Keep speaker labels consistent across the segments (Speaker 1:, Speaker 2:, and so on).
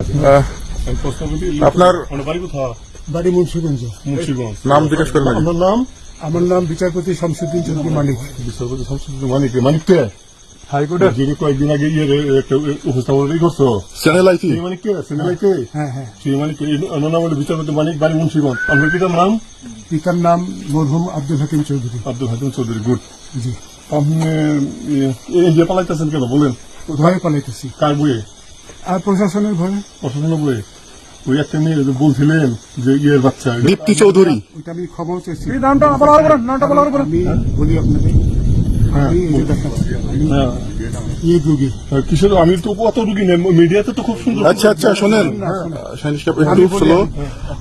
Speaker 1: আহ, আপনার
Speaker 2: বাড়ি
Speaker 3: মুন্সিগঞ্জ।
Speaker 2: মুন্সিগঞ্জ।
Speaker 1: নাম জিজ্ঞেস করেন আগে।
Speaker 2: নাম?
Speaker 3: আমার নাম বিচারপতি শামসুদ্দিন চৌধুরী মানিক।
Speaker 2: বিচারপতি শামসুদ্দিন মানিক মানিক কে? হাইকোর্টের? যিনি কয়েকদিন আগে ইয়ে একটা করছ।
Speaker 1: চ্যানেল
Speaker 2: কে?
Speaker 3: হ্যাঁ হ্যাঁ।
Speaker 2: নাম হলো বিচারপতি মানিক বাড়ি মুন্সিগঞ্জ। আপনার পিতার নাম?
Speaker 3: পিতার নাম মরহুম আব্দুল হাকিম চৌধুরী।
Speaker 2: আব্দুল হাকিম চৌধুরী গুড।
Speaker 3: জি।
Speaker 2: আপনি ইন্ডিয়া পালাইতেছেন কেন? বলেন।
Speaker 3: ভয়ে পালাইতেছি?
Speaker 2: কার বইয়ে?
Speaker 3: আর প্রশাসনের ভয়ে
Speaker 2: প্রশাসনের ওই একটা মেয়ে বলছিলেন যে ইয়ের বাচ্চা
Speaker 1: দীপ্তি চৌধুরী।
Speaker 3: ওইটা আমি ক্ষমাও চাইছি
Speaker 2: নামটা বলা হবে নামটা বলা হবে
Speaker 3: আমি বলি আপনাকে আমি
Speaker 2: হ্যাঁ।
Speaker 3: রুগী।
Speaker 2: কিশোর আমি তো অত রুগী নেই মিডিয়াতে তো খুব সুন্দর।
Speaker 1: আচ্ছা আচ্ছা শোনেন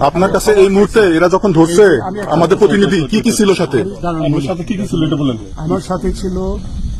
Speaker 1: আপনার কাছে এই মুহূর্তে এরা যখন ধরছে আমাদের প্রতিনিধি কি কি ছিল সাথে?
Speaker 2: আমার সাথে কি কি ছিল এটা বলেন।
Speaker 3: আমার সাথে ছিল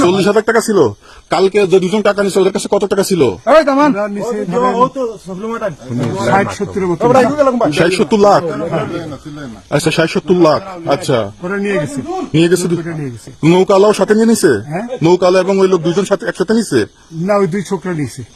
Speaker 1: চল্লিশ হাজার টাকা ছিল। কালকে যে দুজন টাকা নিছে ওদের কাছে কত টাকা ছিল?
Speaker 4: এই দামান।
Speaker 3: আমরা নিচে ধরেন ষাট সত্তরের মতো।
Speaker 1: ষাট সত্তর লাখ। আচ্ছা ষাট সত্তর লাখ। আচ্ছা।
Speaker 3: ওরা নিয়ে গেছে।
Speaker 1: নিয়ে গেছে দু-
Speaker 3: ওটা নিয়ে গেছে।
Speaker 1: নৌকালাও সাথে নিয়ে নিছে?
Speaker 3: হ্যাঁ।
Speaker 1: নৌকালা এবং ওই লোক দুজন সাথে একসাথে নিছে?
Speaker 3: না ওই দুই ছোকরা নিয়েছে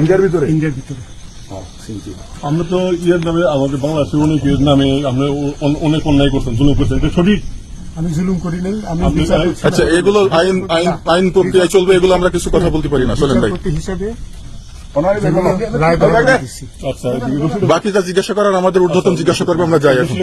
Speaker 4: ইন্ডিয়ার ভিতরে?
Speaker 3: ইন্ডিয়ার ভিতরে।
Speaker 2: আমরা তো ইয়ের নামে আমাদের বাংলাদেশের অনেক ইয়ের নামে আমরা অনেক অন্যায় করছেন জুলুম করছেন। এটা সঠিক?
Speaker 3: আমি জুলুম করি নাই আমি।
Speaker 1: আচ্ছা এগুলো আইন আইন আইন প্রক্রিয়ায় চলবে এগুলো আমরা কিছু কথা বলতে পারি না। চলেন ভাই।
Speaker 3: হিসাবে
Speaker 2: আচ্ছা
Speaker 1: বাকি যা জিজ্ঞাসা করার আমাদের ঊর্ধ্বতন জিজ্ঞাসা করবে আমরা যাই এখন